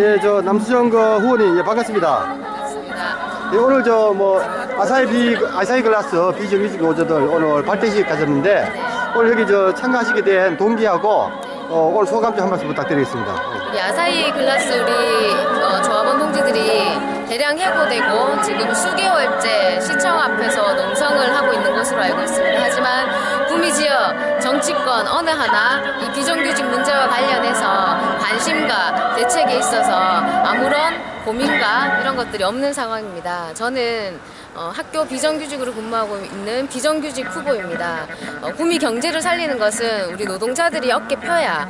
예, 저 남수정 그 후원님 예, 반갑습니다. 예, 오늘 저 뭐 아사히 비 아사히 글라스 비정규직 노조들 오늘 발대식 가졌는데 오늘 여기 저 참가하시게 된 동기하고 어, 오늘 소감 좀 한 말씀 부탁드리겠습니다. 예. 우리 아사히 글라스 우리 어, 조합원 동지들이 대량 해고되고 지금 수개월째 시청 앞에서 농성을 하고 있는 것으로 알고 있습니다. 정치권 어느 하나 이 비정규직 문제와 관련해서 관심과 대책에 있어서 아무런 고민과 이런 것들이 없는 상황입니다. 저는 어, 학교 비정규직으로 근무하고 있는 비정규직 후보입니다. 어, 구미 경제를 살리는 것은 우리 노동자들이 어깨 펴야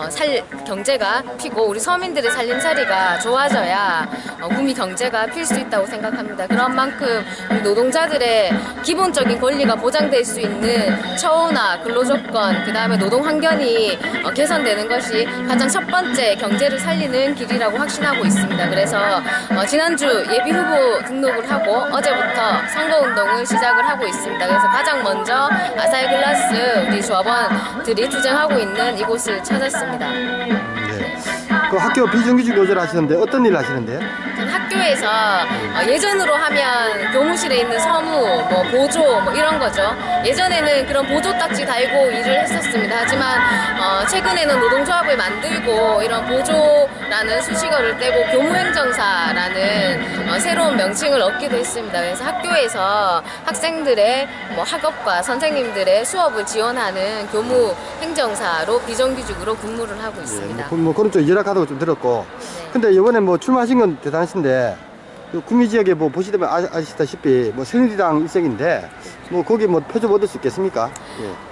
어, 살 경제가 피고 우리 서민들의 살림살이가 좋아져야 어, 구미 경제가 필 수 있다고 생각합니다. 그런 만큼 우리 노동자들의 기본적인 권리가 보장될 수 있는 처우나 근로조건 그 다음에 노동 환경이 어, 개선되는 것이 가장 첫 번째 경제를 살리는 길이라고 확신하고 있습니다. 그래서 어, 지난주 예비 후보 등록을 하고 어제부터 선거운동을 시작을 하고 있습니다. 그래서 가장 먼저 아사히 글라스 우리 조합원들이 투쟁하고 있는 이곳을 찾았습니다. 예. 그 학교 비정규직 노조를 하시는데 어떤 일을 하시는데? 전 학교에서 어, 예전으로 하면 교무실에 있는 서무, 뭐 보조 뭐 이런 거죠. 예전에는 그런 보조 딱지 달고 일을 했었습니다. 하지만 어, 최근에는 노동조합을 만들고 이런 보조 라는 수식어를 떼고 교무행정사라는 어, 새로운 명칭을 얻기도 했습니다. 그래서 학교에서 학생들의 뭐 학업과 선생님들의 수업을 지원하는 교무행정사로 비정규직으로 근무를 하고 예, 있습니다. 뭐, 뭐 그런 쪽 열악하다고 좀 들었고 네. 근데 이번에 뭐 출마하신 건 대단하신데 그 구미 지역에 뭐 보시다면 아, 아시다시피 뭐 새누리당 일색인데 뭐 거기 뭐 표적 얻을 수 있겠습니까?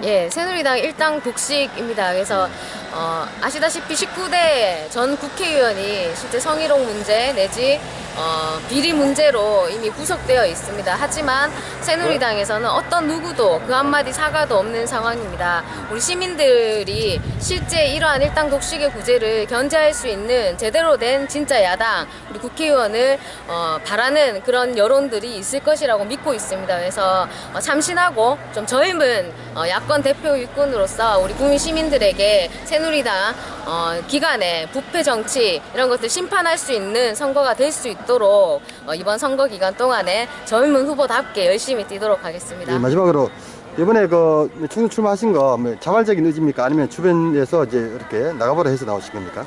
예. 예, 새누리당 일당 독식입니다. 그래서 어, 아시다시피 19대 전 국회의원이 실제 성희롱 문제 내지 어, 비리 문제로 이미 구속되어 있습니다. 하지만 새누리당에서는 어떤 누구도 그 한마디 사과도 없는 상황입니다. 우리 시민들이 실제 이러한 일당 독식의 구제를 견제할 수 있는 제대로 된 진짜 야당 우리 국회의원을 어, 바라는 그런 여론들이 있을 것이라고 믿고 있습니다. 그래서 어, 참신하고 좀 젊은 어, 야권 대표 일꾼으로서 우리 국민 시민들에게 새누리당 어, 기간에 부패 정치 이런 것들 심판할 수 있는 선거가 될 수 있도록 어, 이번 선거 기간 동안에 젊은 후보답게 열심히 뛰도록 하겠습니다. 예, 마지막으로 이번에 그 총선 출마하신 거뭐 자발적인 의지입니까? 아니면 주변에서 이제 이렇게 나가보라 해서 나오신 겁니까?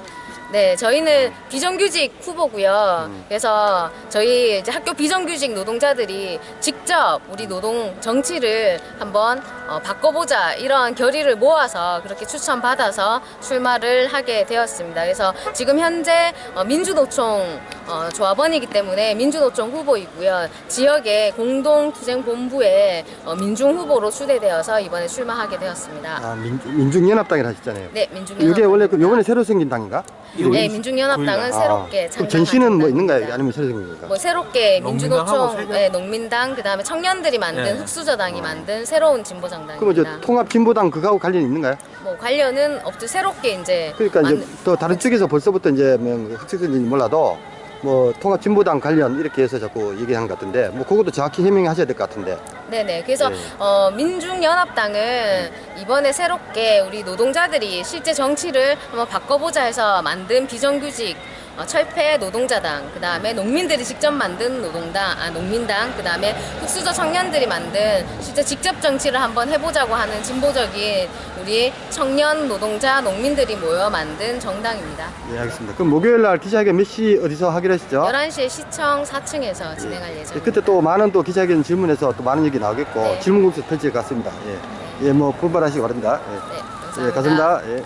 네, 저희는 비정규직 후보고요. 음. 그래서 저희 이제 학교 비정규직 노동자들이 직접 우리 노동 정치를 한번 어, 바꿔보자 이러한 결의를 모아서 그렇게 추천받아서 출마를 하게 되었습니다. 그래서 지금 현재 어, 민주노총 어, 조합원이기 때문에 민주노총 후보이고요. 지역의 공동투쟁본부의 어, 민중 후보로 추대되어서 이번에 출마하게 되었습니다. 아, 민, 민중연합당이라 하셨잖아요. 네, 민중연합. 이게 원래 그 요번에 새로 생긴 당인가? 네, 민중연합당은 새롭게 아, 그럼 전신은 뭐 창당한 있는가요? 아니면 새로 생긴 겁니까? 뭐 새롭게 농민당하고 민주노총? 네, 농민당, 그다음에 청년들이 만든 네. 흑수저당이 만든 새로운 진보 그러면 정당입니다. 저 통합 진보당 그거하고 관련이 있는가요? 뭐 관련은 없죠. 새롭게 이제 그러니까 이제 만- 또 다른 쪽에서 벌써부터 이제 뭐 흑색인지 몰라도 뭐 통합 진보당 관련 이렇게 해서 자꾸 얘기하는 것 같은데 뭐 그것도 정확히 해명하셔야 될 것 같은데 네네. 그래서 네. 어, 민중연합당은 이번에 새롭게 우리 노동자들이 실제 정치를 한번 바꿔보자 해서 만든 비정규직 어, 철폐 노동자당, 그 다음에 농민들이 직접 만든 노동당, 아, 농민당, 그 다음에 흑수저 청년들이 만든 실제 직접 정치를 한번 해보자고 하는 진보적인 우리 청년 노동자 농민들이 모여 만든 정당입니다. 예 알겠습니다. 그럼 목요일 날 기자회견 몇 시 어디서 하기로 하시죠? 11시에 시청 4층에서 진행할 예, 예정입니다. 그때 또 많은 또 기자회견 질문에서 또 많은 얘기 나오겠고 네. 질문 공수 펼칠 것 같습니다. 예, 예, 뭐 분발하시기 바랍니다. 네, 예, 예, 감사합니다. 예.